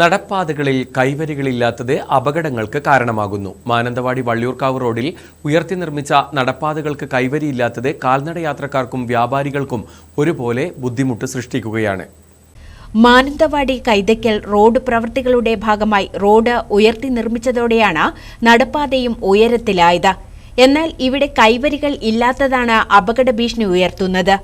നടപ്പാതകളിൽ കൈവരികളില്ലാത്തത് അപകടങ്ങൾക്ക് കാരണമാകുന്നു. മാനന്തവാടി വള്ളിയൂർക്കാവ് റോഡിൽ ഉയർത്തി നിർമ്മിച്ച നടപ്പാതകൾക്ക് കൈവരിയില്ലാത്തത് കാൽനട യാത്രക്കാർക്കും വ്യാപാരികൾക്കും ഒരുപോലെ ബുദ്ധിമുട്ട് സൃഷ്ടിക്കുകയാണ്. മാനന്തവാടി കൈതയ്ക്കൽ റോഡ് പ്രവൃത്തികളുടെ ഭാഗമായി റോഡ് ഉയർത്തി നിർമ്മിച്ചതോടെയാണ് നടപ്പാതയും ഉയരത്തിലായത്. എന്നാൽ ഇവിടെ കൈവരികൾ ഇല്ലാത്തതാണ് അപകട ഭീഷണി ഉയർത്തുന്നത്.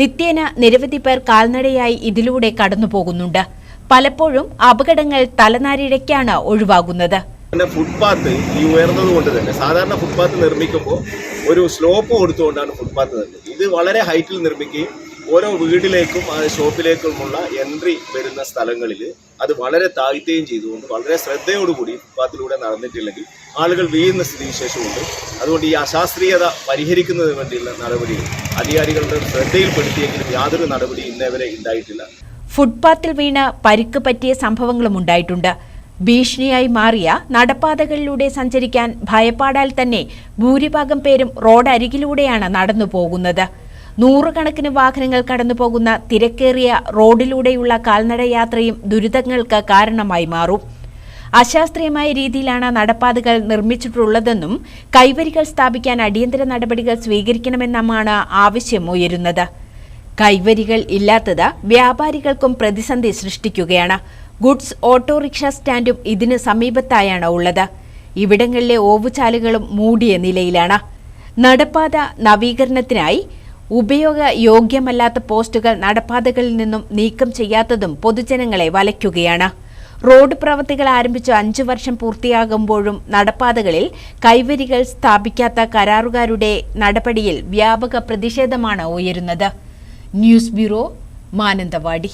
നിത്യേന നിരവധി പേർ കാൽനടയായി ഇതിലൂടെ കടന്നുപോകുന്നുണ്ട്. പലപ്പോഴും അപകടങ്ങൾ തലനാരിഴയ്ക്കാണ് ഒഴിവാകുന്നത്. ഫുട്പാത്ത് ഈ ഉയർന്നത് കൊണ്ട് തന്നെ സാധാരണ ഫുട്പാത്ത് നിർമ്മിക്കുമ്പോൾ ഒരു സ്ലോപ്പ് കൊടുത്തുകൊണ്ടാണ് ഫുട്പാത്ത് നിർമ്മിക്കുന്നത് ഇത് വളരെ ഹൈറ്റിൽ നിർമ്മിക്കുകയും ഓരോ വീട്ടിലേക്കും ഷോപ്പിലേക്കുമുള്ള എൻട്രി വരുന്ന സ്ഥലങ്ങളിൽ അത് വളരെ താഴ്ത്തുകയും ചെയ്തുകൊണ്ട് വളരെ ശ്രദ്ധയോടുകൂടി ഫുട്പാത്തിലൂടെ നടന്നിട്ടില്ലെങ്കിൽ ആളുകൾ വീഴുന്ന സ്ഥിതിവിശേഷമുണ്ട്. അതുകൊണ്ട് ഈ അശാസ്ത്രീയത പരിഹരിക്കുന്നതിന് വേണ്ടിയുള്ള നടപടികൾ അധികാരികളുടെ ശ്രദ്ധയിൽപ്പെടുത്തിയെങ്കിലും യാതൊരു നടപടി ഇന്നേവരെ ഉണ്ടായിട്ടില്ല. ഫുട്പാത്തിൽ വീണ് പരിക്ക് പറ്റിയ സംഭവങ്ങളും ഉണ്ടായിട്ടുണ്ട്. ഭീഷണിയായി മാറിയ നടപ്പാതകളിലൂടെ സഞ്ചരിക്കാൻ ഭയപ്പാടാൽ തന്നെ ഭൂരിഭാഗം പേരും റോഡ് അരികിലൂടെയാണ് നടന്നു പോകുന്നത്. നൂറുകണക്കിന് വാഹനങ്ങൾ കടന്നുപോകുന്ന തിരക്കേറിയ റോഡിലൂടെയുള്ള കാൽനട യാത്രയും ദുരിതങ്ങൾക്ക് കാരണമായി മാറും. അശാസ്ത്രീയമായ രീതിയിലാണ് നടപ്പാതകൾ നിർമ്മിച്ചിട്ടുള്ളതെന്നും കൈവരികൾ സ്ഥാപിക്കാൻ അടിയന്തര നടപടികൾ സ്വീകരിക്കണമെന്നുമാണ് ആവശ്യം ഉയരുന്നത്. കൈവരികൾ ഇല്ലാത്തത് വ്യാപാരികൾക്കും പ്രതിസന്ധി സൃഷ്ടിക്കുകയാണ്. ഗുഡ്സ് ഓട്ടോറിക്ഷ സ്റ്റാൻഡും ഇതിന് സമീപത്തായാണ് ഉള്ളത്. ഇവിടങ്ങളിലെ ഓവുചാലുകളും മൂടിയ നിലയിലാണ്. നടപ്പാത നവീകരണത്തിനായി ഉപയോഗ യോഗ്യമല്ലാത്ത പോസ്റ്റുകൾ നടപ്പാതകളിൽ നിന്നും നീക്കം ചെയ്യാത്തതും പൊതുജനങ്ങളെ വലയ്ക്കുകയാണ്. റോഡ് പ്രവൃത്തികൾ ആരംഭിച്ച അഞ്ചു വർഷം പൂർത്തിയാകുമ്പോഴും നടപ്പാതകളിൽ കൈവരികൾ സ്ഥാപിക്കാത്ത കരാറുകാരുടെ നടപടിയിൽ വ്യാപക പ്രതിഷേധമാണ് ഉയരുന്നത്. News bureau Mananthavady.